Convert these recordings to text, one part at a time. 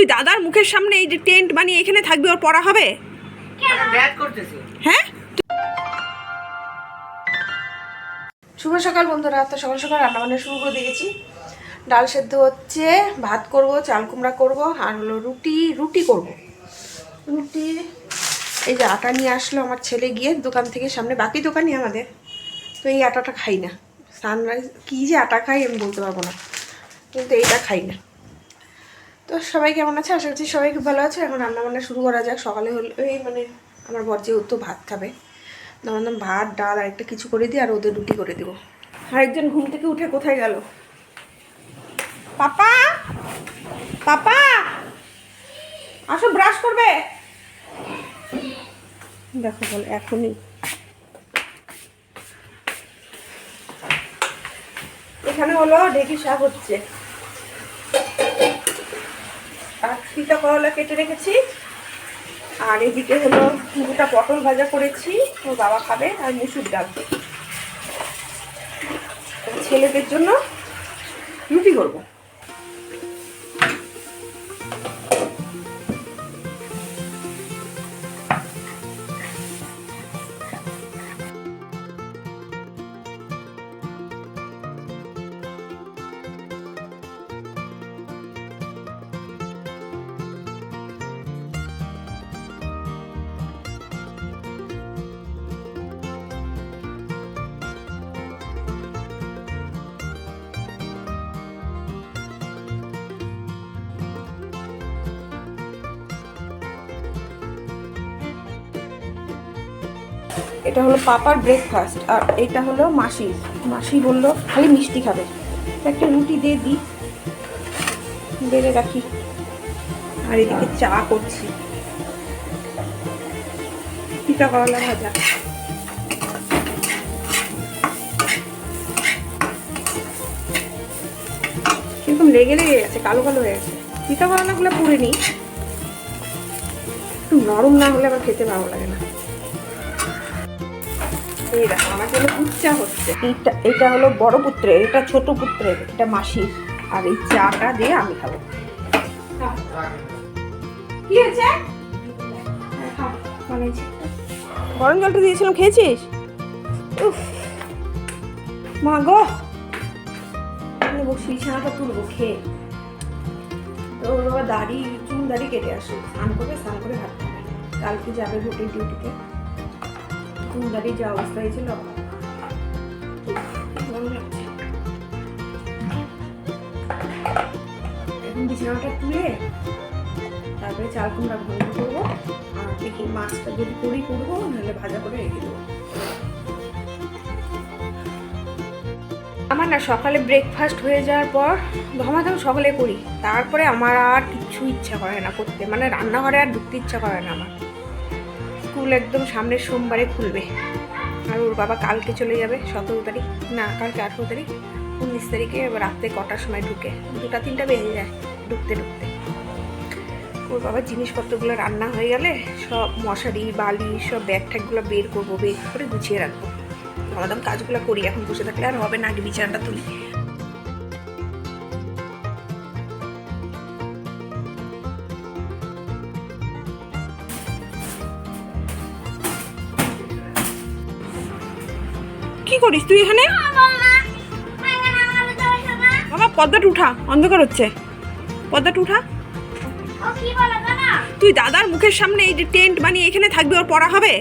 তুই দাদার মুখের সামনে এই যে টেন্ট বানিয়ে এখানে থাকবি ওর পড়া হবে? হ্যাঁ? শুভ সকাল বন্ধুরা তো সকাল সকাল রান্না বান্না শুরু করে দিয়েছি। ডাল সেদ্ধ হচ্ছে ভাত করব চাল কুমড়া করব আর হলো রুটি রুটি করব। রুটি এই যে আটা নিয়ে আসলো আমার ছেলে গিয়ে দোকান থেকে সামনে বাকি দোকানই আমাদের। তো এই আটাটা খাই না। সানরাইজ কী যে আটা খাই আমি বলতে পারব না। কিন্তু এইটা খাই না। তো সবাই কেমন আছে? আশা করছি সবাই খুব ভালো আছে। এখন রান্না বান্না শুরু করা যাক। সকালে হলে এই মানে আমার বর যেহেতু ভাত খাবে তখন ভাত, ডাল আর একটা কিছু করে দিই, আর ওদের রুটি করে দেবো। আরেকজন ঘুম থেকে উঠে কোথায় গেল? পাপা! পাপা! আসো ব্রাশ করবে। দেখো বল, এখনই। এখানে হলো ঢেকি শাক হচ্ছে। আর তিতা করলা কেটে রেখেছি। আর এদিকে হলো গোটা পটল ভাজা করেছি, ওর বাবা খাবে, আর মুসুর ডাল। ছেলেদের জন্য রুটি করব। এটা হলো পাপার ব্রেকফাস্ট আর এটা হলো মাসির মাসি বলল, খালি মিষ্টি খাবে। একটা রুটি দিয়ে দিই বেড়ে রাখি। আর এদিকে চা করছি। পিঠা করলা ভাজা। কীরকম লেগে লেগে গেছে, কালো কালো হয়ে গেছে। পিঠা করলাগুলো পুড়ে নিই। একটু নরম না হলে আবার খেতে ভালো লাগে না। আমার জন্য হচ্ছে। এইটা, এটা হলো বড় পুত্রের, এটা ছোট পুত্রের, এটা মাসির। আর এই চাটা দিয়ে আমি খাব। কি হয়েছে? হ্যাঁ। গরম জলটা দিয়েছিলাম, খেয়েছিস? উফ। মা গো। বসে বিছানাটা তুলবো, খেয়ে। তো বাবা দাড়ি, চুল দাড়ি কেটে আসে স্নান করে স্নান করে ভাত কালকে যাবে ভোটের ডিউটিতে চুল যা অবস্থা হয়েছিল। এখন বিছানাটা তুলে তারপরে চাল কুমড়া ঘন্ট করব। আর দেখি মাছটা যদি করি করব, নাহলে ভাজা করে রেখে দেবো। আমার না সকালে ব্রেকফাস্ট হয়ে যাওয়ার পর ধমাধম সকালে করি। তারপরে আমার আর কিচ্ছু ইচ্ছা করে না করতে। মানে রান্নাঘরে আর ঢুকতে ইচ্ছা করে না আমার। স্কুল একদম সামনের সোমবারে খুলবে। আর ওর বাবা কালকে চলে যাবে, সতেরো তারিখ। না, কালকে আঠেরো তারিখ। উনিশ তারিখে রাত্রে কটার সময় ঢুকে। দুটা, তিনটা বেজে যায় ঢুকতে ঢুকতে। ওর বাবার জিনিসপত্রগুলো রান্না হয়ে গেলে সব মশারি, বালি, সব ব্যাগ ট্যাগগুলো বের করব, বের করে গুছিয়ে রাখব। আমাদের কাজগুলো করি, এখন বসে থাকলে আর হবে না, আগে বিছানাটা তুলি। করিস? তুই এখানে? বাবা পর্দাটা উঠা অন্ধকার হচ্ছে। পর্দাটা উঠা তুই দাদার মুখের সামনে এই যে টেন্ট বানিয়ে এখানে থাকবি ওর পড়া হবে?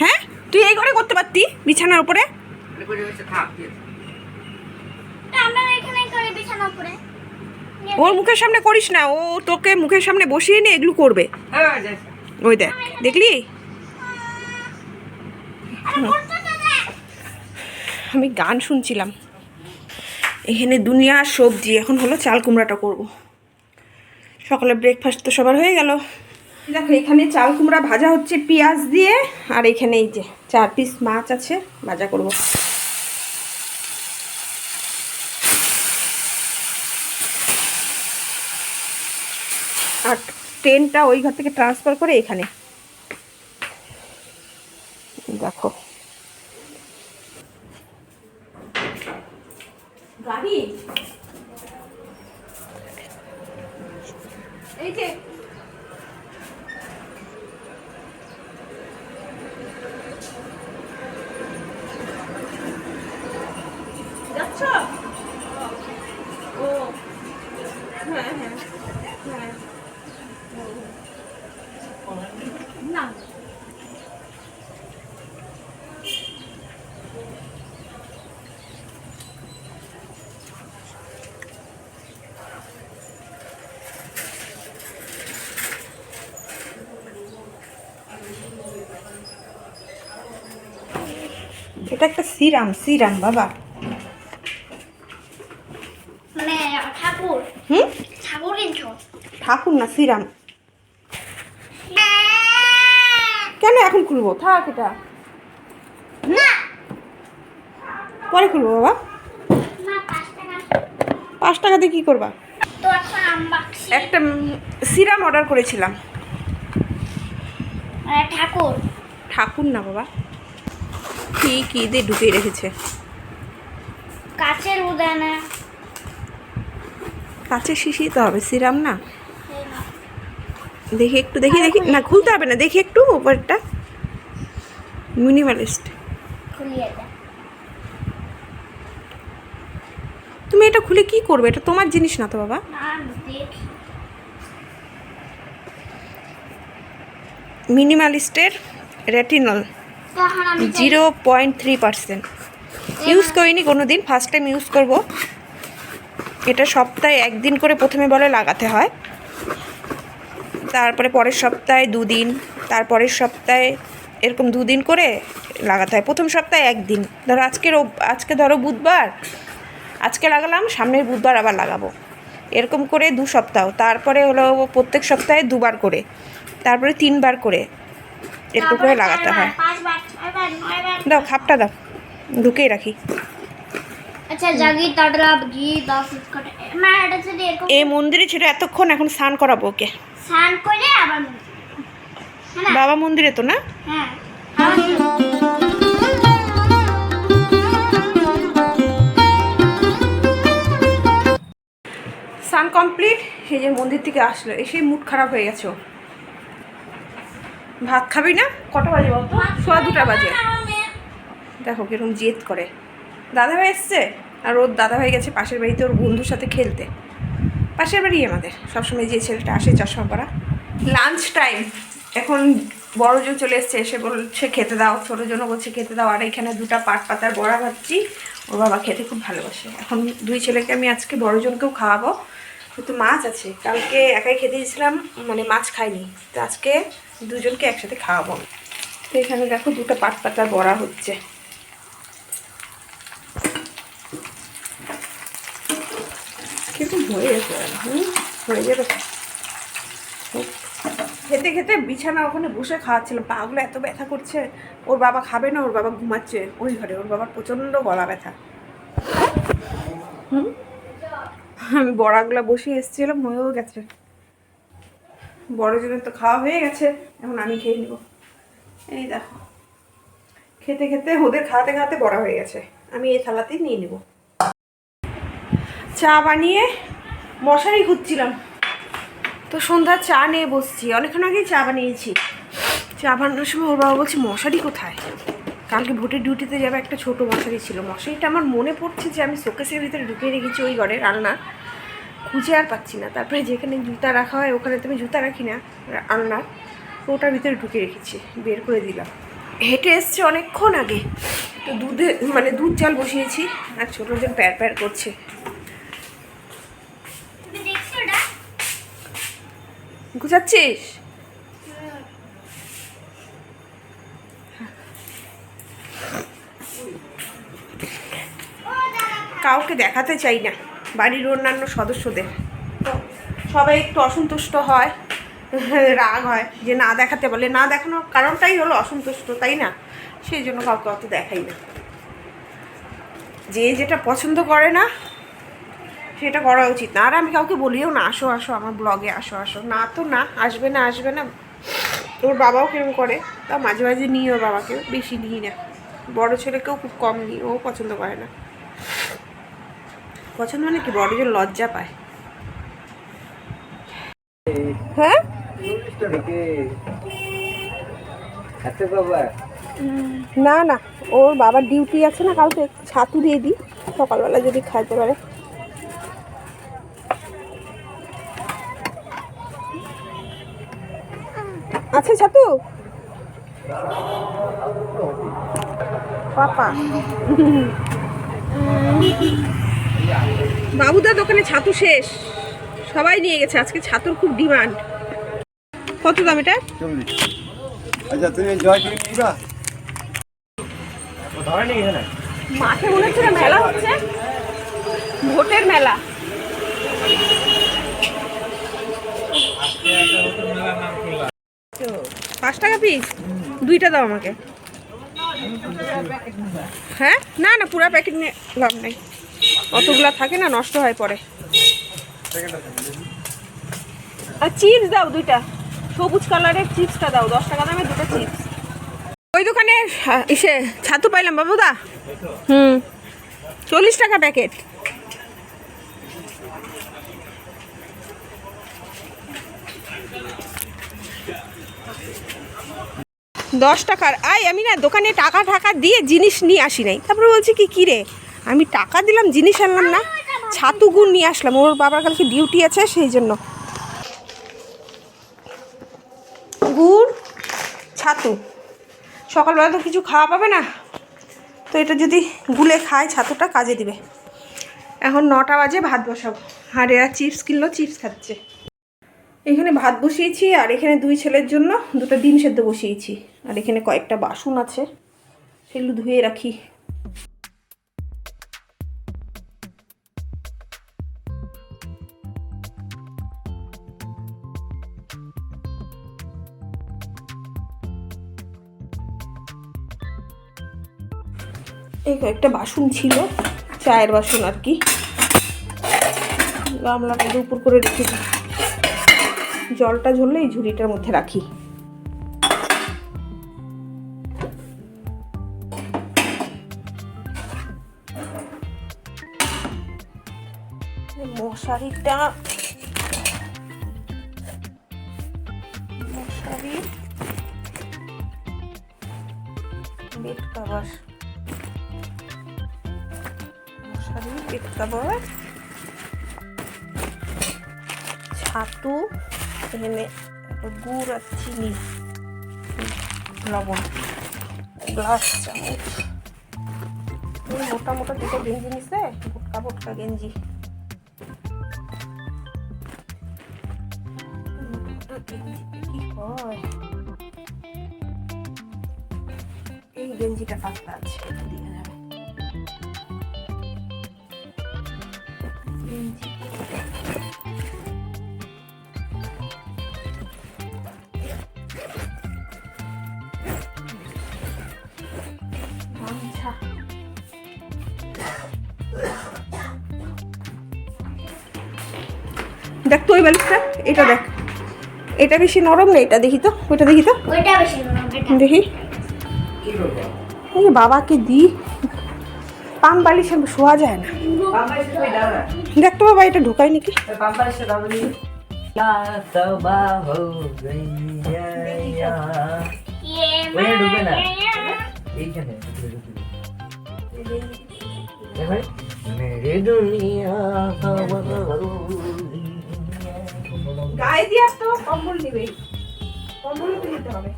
হ্যাঁ? তুই এই ঘরে করতে পারতি বিছানার উপরে। ওর মুখের সামনে করিস না ও তোকে মুখের সামনে বসিয়ে নিয়ে এগুলো করবে। হ্যাঁ ওই দেখ দেখলি? আমি গান শুনছিলাম। এখানে দুনিয়ার সবজি। এখন হলো চাল কুমড়াটা করব। সকালে ব্রেকফাস্ট তো সবার হয়ে গেল। দেখো, এখানে চাল কুমড়া ভাজা হচ্ছে পেঁয়াজ দিয়ে, আর এখানে এই যে চার পিস মাছ আছে, ভাজা করব। আর ট্রেনটা ওই ঘর থেকে ট্রান্সফার করে এখানে দেখো গাড়ি এটা একটা সিরাম সিরাম বাবা। মানে ঠাকুর? হুম? ঠাকুর না সিরাম। কেন এখন খুলবো? থাক এটা। না। পরে খুলবো বাবা। পাঁচ টাকা। টাকাতে কি করবা? একটা সিরাম অর্ডার করেছিলাম। মানে ঠাকুর। ঠাকুর না বাবা। কি কি দিয়ে ঢুকিয়ে রেখেছে? কাচের উদানে। শিশি তো হবে সিরাম না? দেখি একটু দেখি দেখি। না খুলতে হবে না দেখি একটু ওপরটা। মিনিমালিস্ট তুমি এটা খুলে কি করবে? এটা তোমার জিনিস না তো বাবা। মিনিমালিস্টের retinol zero point three percent. Use করিনি কোনো দিন ফার্স্ট টাইম ইউজ করব। এটা সপ্তাহে একদিন করে প্রথমে বলে লাগাতে হয়। তারপরে পরের সপ্তাহে দুদিন, তারপরের সপ্তাহে এরকম দুদিন করে লাগাতে হয়। প্রথম সপ্তাহে একদিন। ধরো আজকের আজকে ধরো বুধবার। আজকে লাগালাম, সামনের বুধবার আবার লাগাবো। এরকম করে দু সপ্তাহ। তারপরে হলো প্রত্যেক সপ্তাহে দুবার করে। তারপরে তিনবার করে এরকম করে লাগাতে হয়। দাও খাপটা দাও। ঢুকেই রাখি। আচ্ছা এই মন্দিরে ছিল এতক্ষণ এখন স্নান করাবো ওকে। স্নান করে আবার হ্যাঁ বাবা মন্দিরে তো না? হ্যাঁ। স্নান কমপ্লিট সেই যে মন্দির থেকে আসলো। এসে মুড খারাপ হয়ে গেছে। ভাত খাবি না? কটা বাজে বলতো? সোয়া দুটা বাজে। দেখো কীরকম জেদ করে। দাদাভাই এসছে? আর ওর দাদাভাই গেছে পাশের বাড়িতে ওর বন্ধুর সাথে খেলতে। পাশের বাড়ি আমাদের। সবসময় যে ছেলেটা আসে চশমা পরা। লাঞ্চ টাইম এখন বড় জন চলে এসছে এসে বলছে খেতে দাও। ছোটো জনও বলছে খেতে দাও। আর এখানে দুটা পাট পাতার বড়া ভাবছি ওর বাবা খেতে খুব ভালোবাসে। এখন দুই ছেলেকে আমি আজকে বড় জনকেও খাওয়াবো। কিন্তু মাছ আছে। কালকে একাই খেতে দিয়েছিলাম মানে মাছ খাইনি। তো আজকে দুজনকে একসাথে খাওয়াবো। তো এখানে দেখো দুটো পাট বড়া হচ্ছে। কীরকম হয়ে হুম? হয়ে যাবে খেতে খেতে বিছানা ওখানে বসে খাওয়াচ্ছিলাম। পাগুলো এত ব্যথা করছে, ওর বাবা খাবে না, ওর বাবা ঘুমাচ্ছে ওই ঘরে। ওর বাবার প্রচণ্ড গলা ব্যথা। হুম? আমি বড়াগুলো বসিয়ে এসেছিলাম হয়েও গেছে বড় জনের তো খাওয়া হয়ে গেছে, এখন আমি খেয়ে নিব। এই দেখো। খেতে খেতে ওদের খাওয়াতে খাওয়াতে বড়া হয়ে গেছে। আমি এই থালাতেই নিয়ে নেব। চা বানিয়ে মশারি খুঁজছিলাম। তো সন্ধ্যা চা নিয়ে বসছি। অনেকক্ষণ আগেই চা বানিয়েছি। চা বানানোর সময় ওর বাবা বলছে, মশারি কোথায়? কালকে ভোটের ডিউটিতে যাবে একটা ছোট মশারি ছিল। মশারিটা আমার মনে পড়ছে যে আমি শোকেসের ভিতরে ঢুকিয়ে রেখেছি ওই ঘরে রান্না। খুঁজে আর পাচ্ছি না। তারপরে যেখানে জুতা রাখা হয় ওখানে তো আমি জুতা রাখি না আলনার। তো ওটার ভিতরে ঢুকে রেখেছি বের করে দিলাম। হেঁটে এসছে অনেকক্ষণ আগে। তো দুধে মানে দুধ চাল বসিয়েছি আর ছোটো জন প্যার প্যার করছে। গুছাচ্ছিস? কাউকে দেখাতে চাই না। বাড়ির অন্যান্য সদস্যদের। তো সবাই একটু অসন্তুষ্ট হয়, রাগ হয় যে না দেখাতে বলে। না দেখানোর কারণটাই হলো অসন্তুষ্ট, তাই না? সেই জন্য কাউকে অত দেখাই না। যে যেটা পছন্দ করে না, সেটা করা উচিত না। আর আমি কাউকে বলিও না, আসো আসো আমার ব্লগে আসো আসো। না তো না, আসবে না আসবে না। ওর বাবাও কেমন করে? তা মাঝে মাঝে নিই ওর বাবাকে বেশি নিই না। বড় ছেলেকেও খুব কম নিই, ও পছন্দ করে না। পছন্দ মানে কি বড়জন লজ্জা পায়। হ্যাঁ? না না। ওর বাবার ডিউটি আছে না কালকে ছাতু দিয়ে দিই। সকালবেলা যদি খাইতে পারে। আছে ছাতু? পাপা। বাবুদার দোকানে ছাতু শেষ। সবাই নিয়ে গেছে। আজকে ছাতুর খুব ডিমান্ড। কত দাম এটা? আচ্ছা তুমি জয় টিভি নিবা? মাঠে মনে হচ্ছে মেলা হচ্ছে। ভোটের মেলা। তো, পাঁচ টাকা পিস দুইটা দাও আমাকে। হ্যাঁ? না না পুরা প্যাকেট নিয়ে লাভ নেই। অতগুলা থাকে না, নষ্ট হয় পরে। আর চিপস দাও দুইটা। সবুজ কালারের চিপসটা দাও দশ টাকা দামে দুটো চিপস ওই দোকানে ইসে ছাতু পাইলাম, বাবুদা? হুম। চল্লিশ টাকা প্যাকেট। দশ টাকার আই আমি না দোকানে টাকা টাকা দিয়ে জিনিস নিয়ে আসি নাই। তারপরে বলছি কি, কী রে? আমি টাকা দিলাম, জিনিস আনলাম না, ছাতু গুড় নিয়ে আসলাম। ওর বাবার কালকে ডিউটি আছে সেই জন্য। গুড়, ছাতু। সকালবেলা তো কিছু খাওয়া পাবে না। তো এটা যদি গুলে খায়, ছাতুটা কাজে দিবে। এখন নটা বাজে, ভাত বসাবো। আর এরা চিপস কিনলো, চিপস খাচ্ছে। এখানে ভাত বসিয়েছি, আর এখানে দুই ছেলের জন্য দুটো ডিম সেদ্ধ বসিয়েছি। আর এখানে কয়েকটা বাসন আছে। সেগুলো ধুয়ে রাখি। এই কয়েকটা বাসন ছিল, চায়ের বাসন আর কি। গামলাটা দিয়ে উপর করে রেখেছি জলটা ঝরলে এই ঝুড়িটার মধ্যে রাখি। মশারিটা মশারি বেড কাভার। কাভার ছাতু, এখানে গুড় আর চিনি, লবণ, গ্লাস, চামচ। মোটা মোটা দুটো গেঞ্জি নিছে বোটকা বোটকা গেঞ্জি। এই গেঞ্জিটা পাতলা আছে দিয়ে যাবে। দেখ তো ওই বালিশটা এটা দেখ। এটা বেশি নরম না এটা দেখি তো ওইটা দেখি তো। দেখি। এই বাবাকে দি পাম বালিশে শোয়া যায় না। দেখ তো বাবা এটা ঢোকায় নাকি? ঢুকে না? এইখানে দুনিয়া গায়ে দিয়ে তো কম্বল নিবে। কম্বল তো নিতে হবে।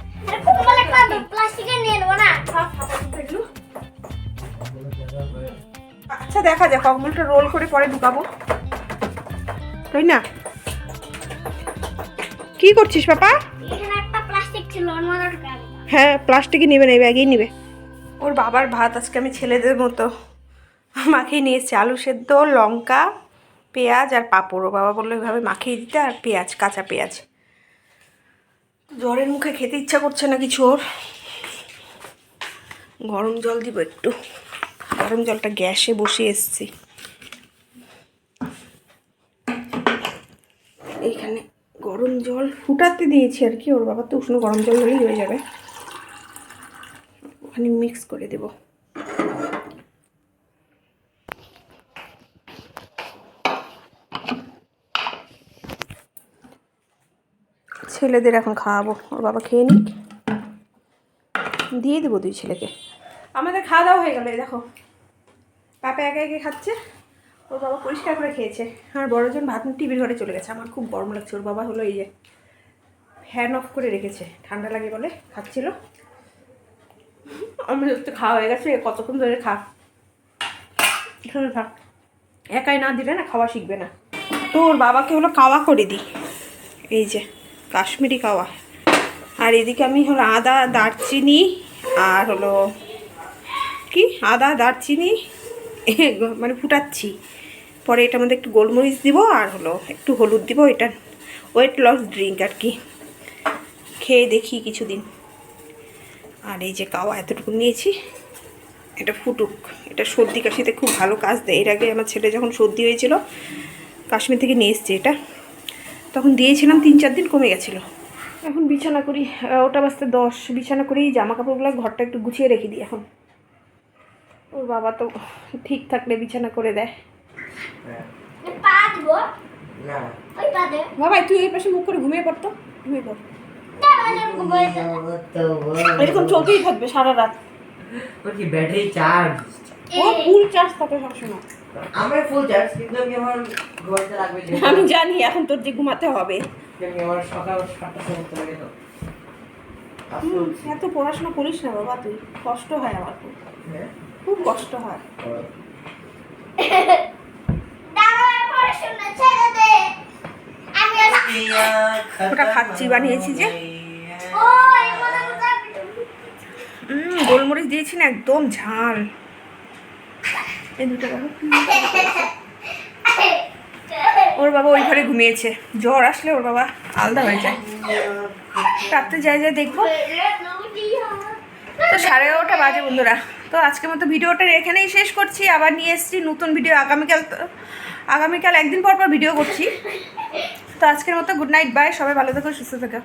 আচ্ছা দেখা যাক, কম্বলটা রোল করে পরে ঢুকাবো। তাই না? কি করছিস, পাপা? হ্যাঁ প্লাস্টিকই নেবে না এই ব্যাগেই নেবে। ওর বাবার ভাত আজকে আমি ছেলেদের মতো। মাখিয়ে নিয়ে এসেছি, আলু সেদ্ধ, লঙ্কা পেঁয়াজ আর পাঁপড়। বাবা বলল, এভাবে মাখিয়ে দিতে আর পেঁয়াজ, কাঁচা পেঁয়াজ। জ্বরের মুখে খেতে ইচ্ছা করছে না কিছু ওর। গরম জল দিব একটু। গরম জলটা গ্যাসে বসে এসছি। এইখানে গরম জল ফুটাতে দিয়েছি আর কি। ওর বাবা তো উষ্ণ গরম জল হলেই হয়ে যাবে। ওখানে মিক্স করে দেব। ছেলেদের এখন খাওয়াবো। ওর বাবা খেয়ে নিক। দিয়ে দেবো দুই ছেলেকে। আমাদের খাওয়া দাওয়া হয়ে গেল, এই দেখো। পাপা একা একে খাচ্ছে, ওর বাবা পরিষ্কার করে খেয়েছে। আর বড়জন ভাত টিভির ঘরে চলে গেছে। আমার খুব গরম লাগছে, ওর বাবা হলো এই যে ফ্যান অফ করে রেখেছে। ঠান্ডা লাগে বলে খাচ্ছিল। আমি হচ্ছে খাওয়া হয়ে গেছে, কতক্ষণ ধরে খা। এখানে একাই না দিলে না খাওয়া শিখবে না। তো ওর বাবাকে হলো কাওয়া করে দিই। এই যে। কাশ্মীরি কাওয়া। আর এদিকে আমি হলো আদা, দারচিনি আর হলো কি? আদা, দারচিনি মানে ফুটাচ্ছি। পরে এটার মধ্যে একটু গোলমরিচ দিব আর হলো একটু হলুদ দিব। এটা ওয়েট লস ড্রিঙ্ক আর কি। খেয়ে দেখি কিছুদিন। আর এই যে কাওয়া এতটুকু নিয়েছি, এটা ফুটুক। এটা সর্দি কাশিতে খুব ভালো কাজ দেয়। এর আগে আমার ছেলে যখন সর্দি হয়েছিল, কাশ্মীর থেকে নিয়ে এসছে এটা। তখন দিয়েছিলাম তিন চার দিন কমে গেছিল। এখন বিছানা করি ওটা বাজতে দশ বিছানা করেই জামা কাপড়গুলো ঘরটা একটু গুছিয়ে রেখে দিই এখন। ওর বাবা তো ঠিক থাকলে বিছানা করে দেয়। পা দিব না। ওই পা দে বাবা তুই এই পাশে মুখ করে ঘুমিয়ে পড়তো? ঘুমিয়ে পড়। এরকম চলতেই থাকবে সারা রাত। ওর কি ব্যাটারি চার্জ? ও ফুল চার্জ থাকে সবসময়। আমার ফুল চার্জ কিন্তু আমি আমার ঘুমাতে লাগবে যে আমি জানি এখন তোর যে ঘুমাতে হবে। আমি আমার সকাল সাতটার সময় উঠতে লাগে এত পড়াশোনা করিস না বাবা তুই। কষ্ট হয় আমার খুব। হ্যাঁ? খুব কষ্ট হয়। ওটা খাচ্ছি বানিয়েছি যে। ও এই মনে মতো হুম গোলমরিচ দিয়েছি না একদম ঝাল। ওর বাবা ওই ঘরে ঘুমিয়েছে। জ্বর আসলে ওর বাবা আলাদা হয়ে যায়। রাত্রে যাই যাই দেখব। তো সাড়ে এগারোটা বাজে বন্ধুরা। তো আজকের মতো ভিডিওটা এখানেই শেষ করছি। আবার নিয়ে এসেছি নতুন ভিডিও। আগামীকাল তো আগামীকাল একদিন পর পর ভিডিও করছি। তো আজকের মতো গুড নাইট, বাই। সবাই ভালো থেকো, সুস্থ থেকো।